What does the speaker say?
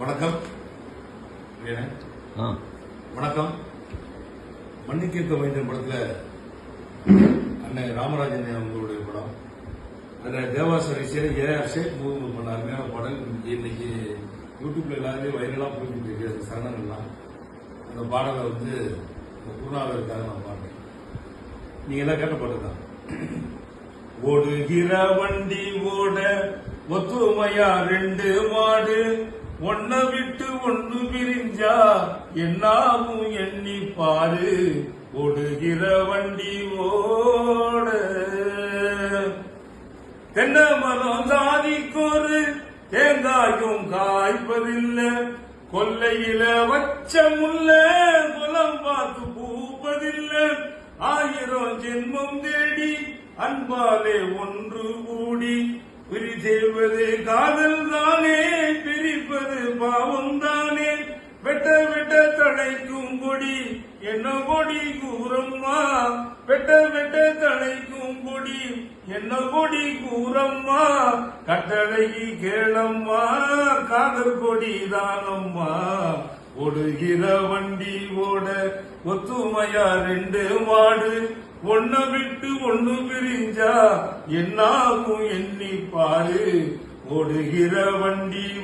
வணக்கம். வணக்கம். மன்னிக்கீர்த்த வைத்தியன் படத்துல அண்ணன் ராமராஜன் அவங்களுடைய படம். அதில் தேவாசரி சேர ஏஆர் ஷேக் முகமது பண்ண அருமையான பாடல். இன்னைக்கு யூடியூப்ல எல்லாருமே வைரலாக போயிட்டு இருக்கு. சரணங்கள்லாம் அந்த பாடலை வந்து குருநாதருக்காக நான் பாடுறேன். நீங்க எல்லாம் கேட்ட பாட்டு தான். ஓடுகிற வண்டி ஓட ஒத்துமையா ரெண்டு மாடு. ஒன்ன விட்டு ஒன்று பிரிஞ்சா என்னாவும் எண்ணி பாரு. ஓடுகிற வண்டி ஓட. தென்ன மரம் சாதிக்கொரு தேங்காயும் காய்ப்பதில்லை. கொல்லையில வச்ச முல்ல குலம் பார்த்து பூப்பதில்லை. ஆயிரம் ஜென்மம் தேடி அன்பாலே ஒன்று கூடி பிரி வெட்ட வெட்ட தழைக்கும் கொடி என்ன கொடி கூறம்மா? வெட்ட வெட்ட தழைக்கும் கொடி என்ன கொடி கூறம்மா? கட்டளை கேளம்மா காதல் கொடி தானம்மா? ஓடுகிற வண்டி ஓட ஒத்துமையா ரெண்டு மாடு ஒன்ன விட்டு ஒண்ணு பிரிஞ்சா என்னாகும் எண்ணி பாரு. ஓடுகிற வண்டி